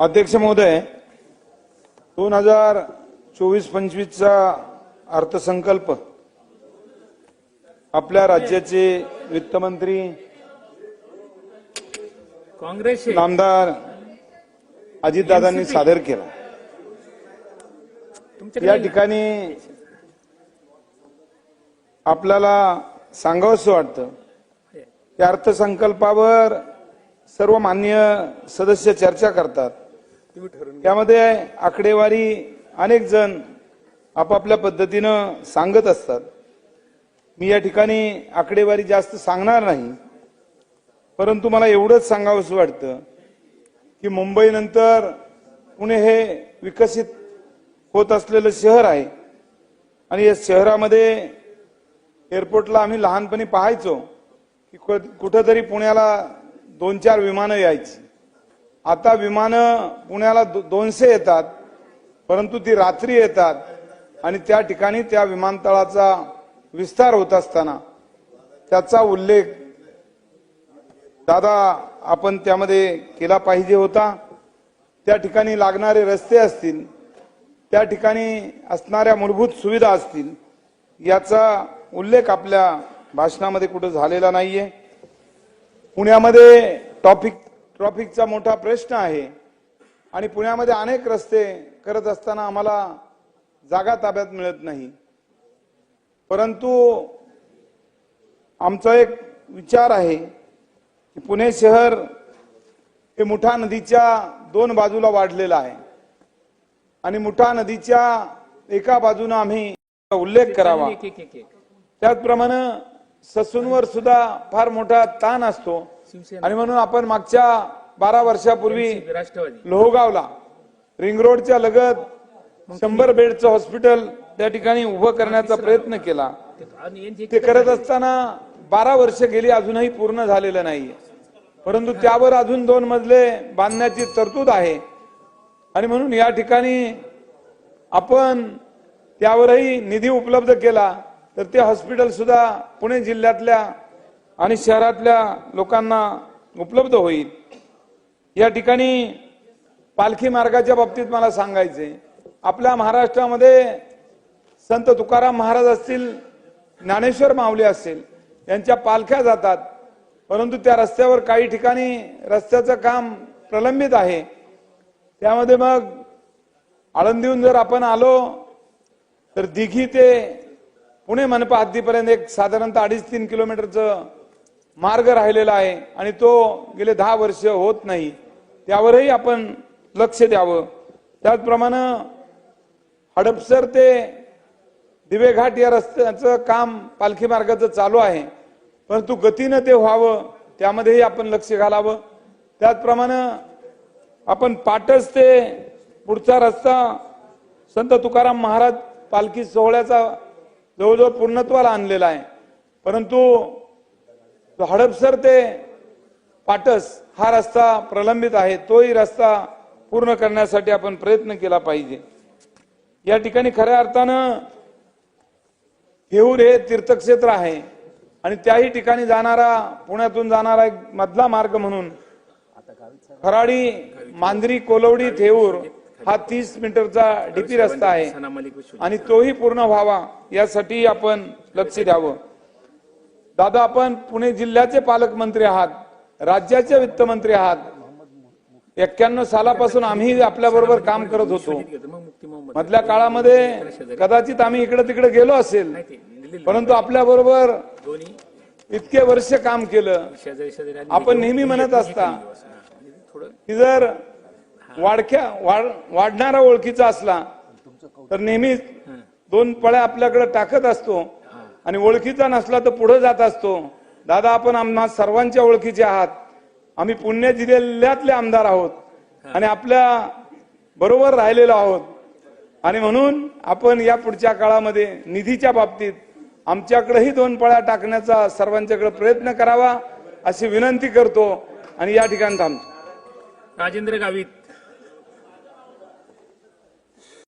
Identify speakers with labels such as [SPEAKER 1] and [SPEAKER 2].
[SPEAKER 1] अध्यक्ष महोदय दोन हजार चोवीस पंचवीसचा अर्थसंकल्प आपल्या राज्याचे वित्तमंत्री
[SPEAKER 2] काँग्रेस.
[SPEAKER 1] नामदार अजितदादांनी सादर केला. या ठिकाणी आपल्याला सांगावंसं वाटतं या अर्थसंकल्पावर सर्व मान्य सदस्य चर्चा करतात. त्यामध्ये आकडेवारी अनेक जण आपापल्या पद्धतीनं सांगत असतात. मी या ठिकाणी आकडेवारी जास्त सांगणार नाही परंतु मला एवढंच सांगावंसं वाटतं की मुंबईनंतर पुणे हे विकसित होत असलेलं शहर आहे. आणि या शहरामध्ये एअरपोर्टला आम्ही लहानपणी पाहायचो की कुठंतरी पुण्याला दोन चार विमानं यायची. आता विमानं पुण्याला दो- दोनशे येतात परंतु ती रात्री येतात आणि त्या ठिकाणी त्या विमानतळाचा विस्तार होत असताना त्याचा उल्लेख दादा आपण त्यामध्ये केला पाहिजे होता. त्या ठिकाणी लागणारे रस्ते असतील त्या ठिकाणी असणाऱ्या मूलभूत सुविधा असतील याचा उल्लेख आपल्या भाषणामध्ये कुठं झालेला नाहीये. पुण्यामध्ये टॉपिक ट्रॉफिकचा मोठा प्रश्न आहे. आणि पुण्यामध्ये अनेक रस्ते करत असताना आम्हाला जागा ताब्यात मिळत नाही. परंतु आमचा एक विचार आहे की पुणे शहर हे मुठा नदीच्या दोन बाजूला वाढलेलं आहे. आणि मुठा नदीच्या एका बाजूनं आम्ही उल्लेख करावा. त्याचप्रमाणे ससूनवर सुद्धा फार मोठा ताण असतो. आणि म्हणून आपण मागच्या बारा वर्षापूर्वी लोहगावला रिंग रोडच्या लगत शंभर बेडचं हॉस्पिटल त्या ठिकाणी उभं करण्याचा प्रयत्न केला. ते करत असताना बारा वर्ष गेली अजूनही पूर्ण झालेलं नाहीये. परंतु त्यावर अजून दोन मजले बांधण्याची तरतूद आहे. आणि म्हणून या ठिकाणी आपण त्यावरही निधी उपलब्ध केला तर ते हॉस्पिटल सुद्धा पुणे जिल्ह्यातल्या आणि शहरातल्या लोकांना उपलब्ध होईल. या ठिकाणी पालखी मार्गाच्या बाबतीत मला सांगायचे आपल्या महाराष्ट्रामध्ये संत तुकाराम महाराज असतील ज्ञानेश्वर माऊली असेल यांच्या पालख्या जातात. परंतु त्या रस्त्यावर काही ठिकाणी रस्त्याचं काम प्रलंबित आहे. त्यामध्ये मग आळंदीहून जर आपण आलो तर दिघी ते पुणे मनपा हद्दीपर्यंत एक साधारणतः अडीच तीन किलोमीटरचं मार्ग राहिलेला आहे आणि तो गेले दहा वर्ष होत नाही त्यावरही आपण लक्ष द्यावं. त्याचप्रमाणे हडपसर ते दिवेघाट या रस्त्याचं काम पालखी मार्गाचं चालू आहे. परंतु गतीनं ते व्हावं त्यामध्येही आपण लक्ष घालावं. त्याचप्रमाणे आपण पाटस ते पुढचा रस्ता संत तुकाराम महाराज पालखी सोहळ्याचा जवळजवळ पूर्णत्वाला आणलेला आहे. परंतु हडपसर ते पाटस हा रस्ता प्रलंबित आहे. तोही रस्ता पूर्ण करण्यासाठी आपण प्रयत्न केला पाहिजे. या ठिकाणी खऱ्या अर्थानं हेऊर हे तीर्थक्षेत्र आहे आणि त्याही ठिकाणी जाणारा पुण्यातून जाणारा एक मधला मार्ग म्हणून खराडी मांजरी कोलवडी थेऊर हा तीस मीटरचा डीपी रस्ता आहे. आणि तोही पूर्ण व्हावा यासाठी आपण लक्ष द्यावं. दादा आपण पुणे जिल्ह्याचे पालकमंत्री आहात राज्याचे वित्तमंत्री आहात. एक्क्याण्णव सालापासून आम्ही आपल्या बरोबर काम करत होतो. मधल्या काळामध्ये कदाचित आम्ही इकडे तिकडे गेलो असेल परंतु आपल्या बरोबर इतके वर्ष काम केलं. आपण नेहमी म्हणत असता की जर वाढक्या वाढ वाढणारा ओळखीचा असला तर नेहमीच दोन पळ्या आपल्याकडे टाकत असतो. आणि ओळखीचा नसला तर पुढे जात असतो. दादा आपण आम्हा सर्वांच्या ओळखीचे आहात. आम्ही पुणे जिल्ह्यातले आमदार आहोत. आणि आपल्या बरोबर राहिलेलो आहोत. आणि म्हणून आपण या पुढच्या काळामध्ये निधीच्या बाबतीत आमच्याकडेही दोन पळ्या टाकण्याचा सर्वांच्याकडे प्रयत्न करावा अशी विनंती करतो आणि या ठिकाणी थांबतो.
[SPEAKER 2] राजेंद्र गावित.